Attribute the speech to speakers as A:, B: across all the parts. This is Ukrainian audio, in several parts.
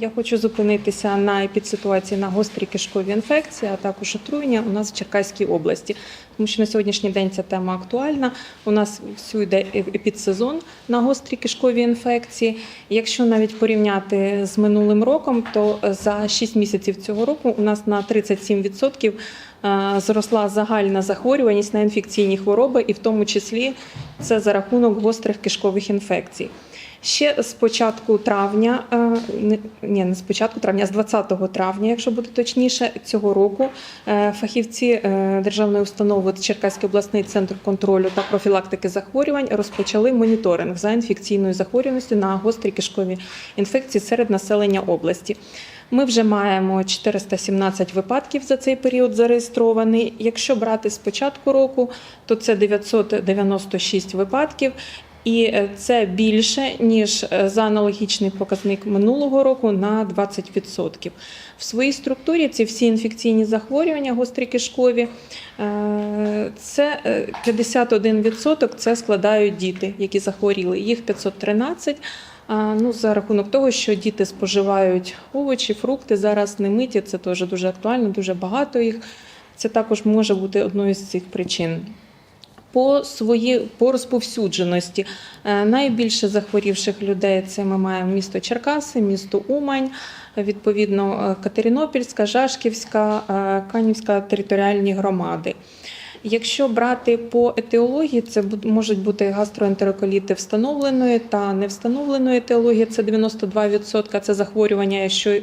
A: Я хочу зупинитися на епідситуації на гострі кишкові інфекції, а також отруєння у нас в Черкаській області, тому що на сьогоднішній день ця тема актуальна. У нас всю йде епідсезон на гострі кишкові інфекції. Якщо навіть порівняти з минулим роком, то за 6 місяців цього року у нас на 37% е, зросла загальна захворюваність на інфекційні хвороби, і в тому числі це за рахунок гострих кишкових інфекцій. Ще з початку травня, е, ні, не з початку травня, а з 20 травня, якщо бути точніше, цього року е, фахівці е, державної установи Черкаський обласний центр контролю та профілактики захворювань розпочали моніторинг за інфекційною захворюваністю на гострі кишкові інфекції серед населення області. Ми вже маємо 417 випадків за цей період зареєстрований. Якщо брати з початку року, то це 996 випадків. І е, це більше ніж е, за аналогічний показник минулого року на 20%. В своїй структурі ці всі інфекційні захворювання, гострі кишкові, е, це е, 51% це складають діти, які захворіли. Їх 513. Ну, за рахунок того, що діти споживають овочі, фрукти зараз не миті, це теж дуже актуально, дуже багато їх. Це також може бути одною з цих причин. По свої по розповсюдженості е, найбільше захворівших людей це ми маємо місто Черкаси, місто Умань, відповідно е, Катеринопільська, Жашківська, е, Канівська територіальні громади. Якщо брати по етіології, це можуть бути гастроентероколіти встановленої та невстановленої етіології. Це 92%. Це захворювання, що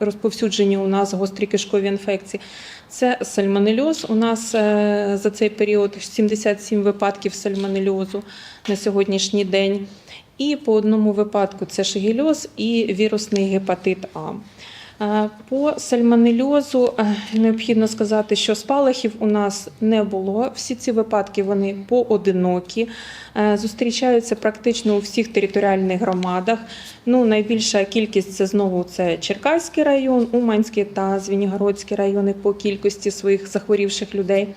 A: розповсюджені у нас гострі кишкові інфекції. Це сальмонельоз. У нас е, за цей період 77 випадків сальмонельозу на сьогоднішній день. І по одному випадку це шигельоз і вірусний гепатит А. Е, По сальмонельозу е, необхідно сказати, що спалахів у нас не було. Всі ці випадки вони поодинокі, е, зустрічаються практично у всіх територіальних громадах. Ну, найбільша кількість це знову це Черкаський район, Уманський та Звенігородський райони по кількості своїх захворівших людей.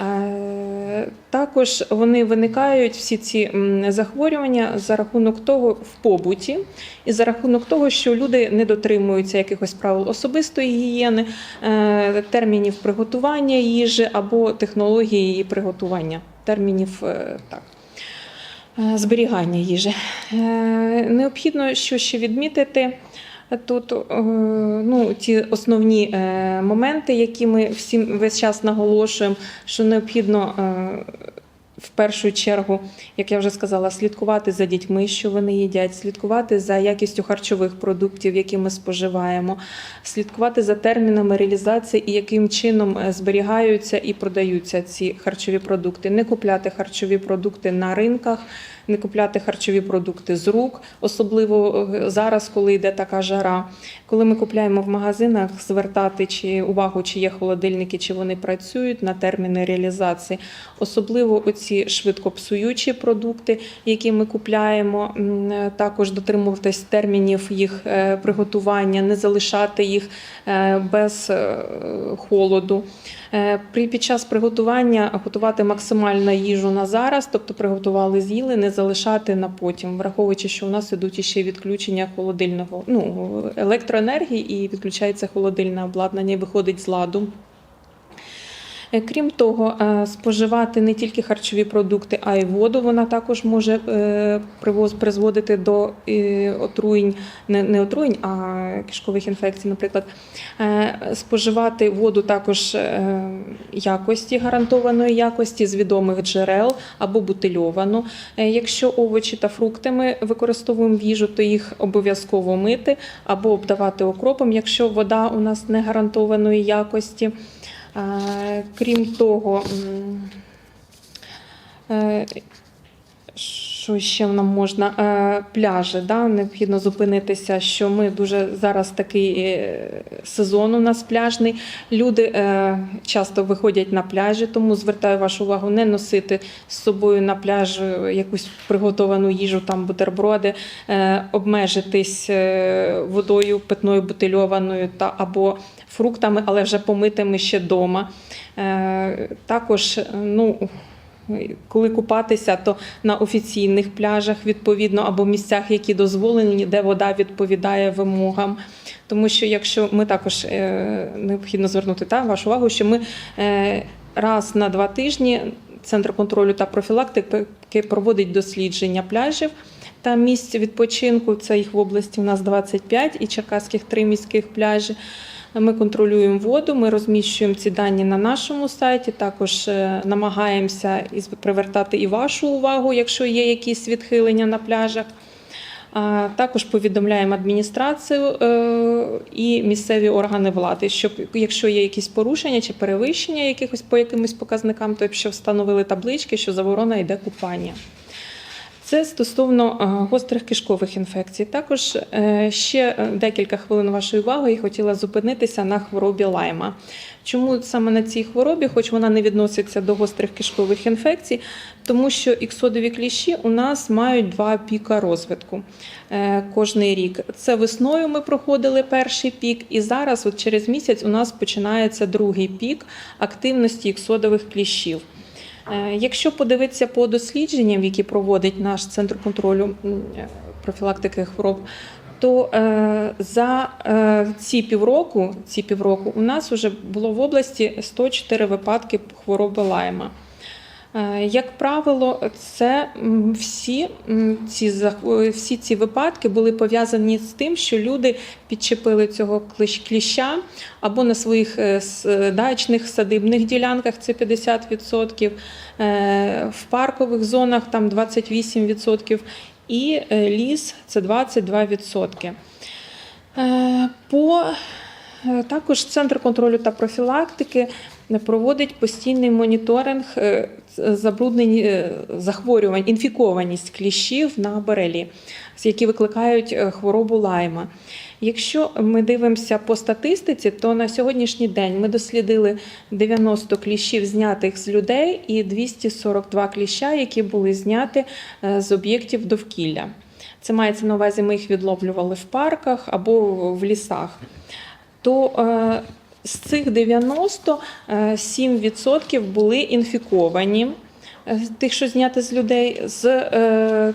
A: Е, Також вони виникають всі ці захворювання за рахунок того в побуті, і за рахунок того, що люди не дотримуються якихось правил особистої гігієни, е, термінів приготування їжі або технології її приготування, термінів е, так. Зберігання їжі. Необхідно що ще відмітити. Тут е, ну, ті основні е, моменти, які ми всім весь час наголошуємо, що необхідно е, в першу чергу, як я вже сказала, слідкувати за дітьми, що вони їдять, слідкувати за якістю харчових продуктів, які ми споживаємо, слідкувати за термінами реалізації і яким чином зберігаються і продаються ці харчові продукти. Не купляти харчові продукти на ринках, не купляти харчові продукти з рук, особливо е, зараз, коли йде така жара. Коли ми купляємо в магазинах, звертати чи увагу, чи є холодильники, чи вони працюють на терміни реалізації, особливо оці швидкопсуючі продукти, які ми купляємо, е, також дотримуватись термінів їх е, приготування, не залишати їх без холоду. При під час приготування готувати максимально їжу на зараз, тобто приготували, з'їли, не залишати на потім, враховуючи, що у нас ідуть іще відключення холодильного ну, електроенергії і відключається холодильне обладнання, і виходить з ладу. Е, Крім того, е, споживати не тільки харчові продукти, а й воду. Вона також може е, призводити до отруєнь, не, отруєнь, а кишкових інфекцій, наприклад. Споживати воду також якості, гарантованої якості з відомих джерел або бутильовану. Якщо овочі та фрукти ми використовуємо в їжу, то їх обов'язково мити або обдавати окропом, якщо вода у нас не гарантованої якості. Е, Крім того, е, що ще нам можна? Е, Пляжі, да? необхідно зупинитися, що ми дуже зараз такий сезон у нас пляжний. Люди часто виходять на пляжі, тому звертаю вашу увагу не носити з собою на пляж якусь приготовану їжу, там бутерброди, обмежитись водою питною бутильованою та або фруктами, але вже помитими ще вдома. Е, Також, е, ну. коли купатися, то на офіційних пляжах відповідно або місцях, які дозволені, де вода відповідає вимогам. Тому що якщо ми також е, необхідно звернути та, вашу увагу, що ми раз на два тижні Центр контролю та профілактики проводить дослідження пляжів та місць відпочинку. Це їх в області у нас 25 і черкаських три міських пляжі. Ми контролюємо воду, ми розміщуємо ці дані на нашому сайті. Також е, намагаємося привертати і вашу увагу, якщо є якісь відхилення на пляжах. Також повідомляємо адміністрацію е, і місцеві органи влади, щоб якщо є якісь порушення чи перевищення якихось по якимось показникам, то що встановили таблички, що заборона йде купання. Це стосовно е, гострих кишкових інфекцій. Також е, ще е, декілька хвилин вашої уваги я хотіла зупинитися на хворобі лайма. Чому саме на цій хворобі, хоч вона не відноситься до гострих кишкових інфекцій, тому що іксодові кліщі у нас мають два піка розвитку кожний рік. Це весною ми проходили перший пік, і зараз, от через місяць, у нас починається другий пік активності іксодових кліщів. Е, Якщо подивитися по дослідженням, які проводить наш центр контролю е, профілактики хвороб, то е, за ці півроку, ці півроку у нас вже було в області 104 випадки хвороби лайма. Е, Як правило, це всі ці всі ці випадки були пов'язані з тим, що люди підчепили цього кліща або на своїх е, дачних садибних ділянках це 50%, е, в паркових зонах там 28%, і е, ліс це 22%. Е, По е, також Центр контролю та профілактики проводить постійний моніторинг забруднень е, захворювань, інфікованість кліщів на борелі, які викликають е, хворобу лайма. Якщо ми дивимося по статистиці, то на сьогоднішній день ми дослідили 90 кліщів, знятих з людей, і 242 кліща, які були зняті е, з об'єктів довкілля. Це мається на увазі, ми їх відловлювали в парках або в лісах. То з цих 90 е, 7% були інфіковані, е, тих, що зняти з людей. З, е,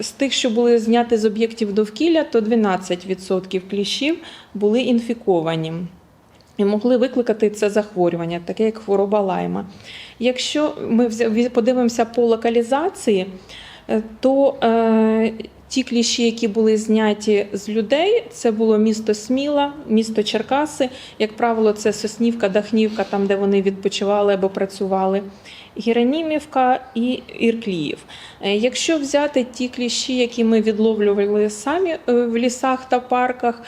A: з тих, що були зняті з об'єктів довкілля, то 12% кліщів були інфіковані і могли викликати це захворювання, таке як хвороба лайма. Якщо ми подивимося по локалізації, то ті кліщі, які були зняті з людей, це було місто Сміла, місто Черкаси. Як правило, це Соснівка, Дахнівка, там, де вони відпочивали або працювали. Геронімівка і Іркліїв. Е, Якщо взяти ті кліщі, які ми відловлювали самі е, в лісах та парках,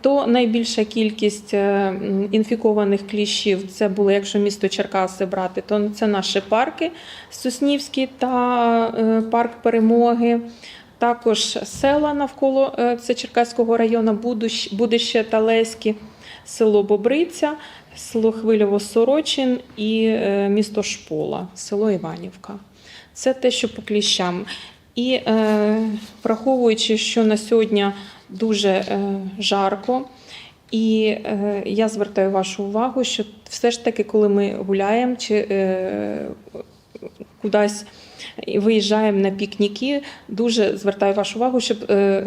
A: то найбільша кількість е, інфікованих кліщів це було, якщо місто Черкаси брати, то це наші парки Соснівський та парк Перемоги. Також села навколо е, це Черкаського району, Будище та Леські, село Бобриця, село Хвильово-Сорочин і е, місто Шпола, село Іванівка. Це те, що по кліщам. І е, враховуючи, що на сьогодні дуже е, жарко, і е, я звертаю вашу увагу, що все ж таки, коли ми гуляємо чи е, кудись і виїжджаємо на пікніки, дуже звертаю вашу увагу, щоб е,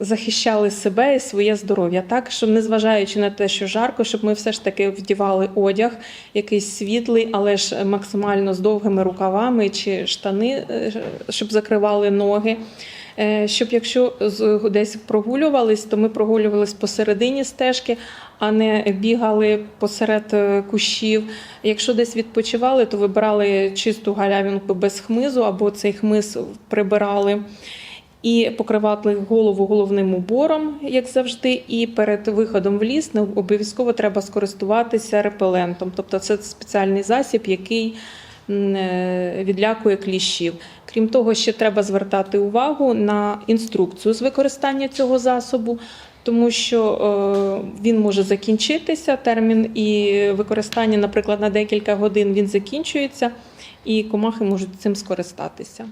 A: захищали себе і своє здоров'я, так щоб незважаючи на те, що жарко, щоб ми все ж таки вдівали одяг, якийсь світлий, але ж максимально з довгими рукавами чи штани, е, щоб закривали ноги. Е, Щоб якщо десь прогулювались, то ми прогулювались посередині стежки, а не бігали посеред е, кущів. Якщо десь відпочивали, то вибирали чисту галявинку без хмизу або цей хмиз прибирали. І покривати голову головним убором, як завжди. І перед виходом в ліс не обов'язково треба скористуватися репелентом. Тобто це спеціальний засіб, який е, відлякує кліщів. Крім того, ще треба звертати увагу на інструкцію з використання цього засобу, тому що е, він може закінчитися, термін і використання, наприклад, на декілька годин він закінчується, і комахи можуть цим скористатися.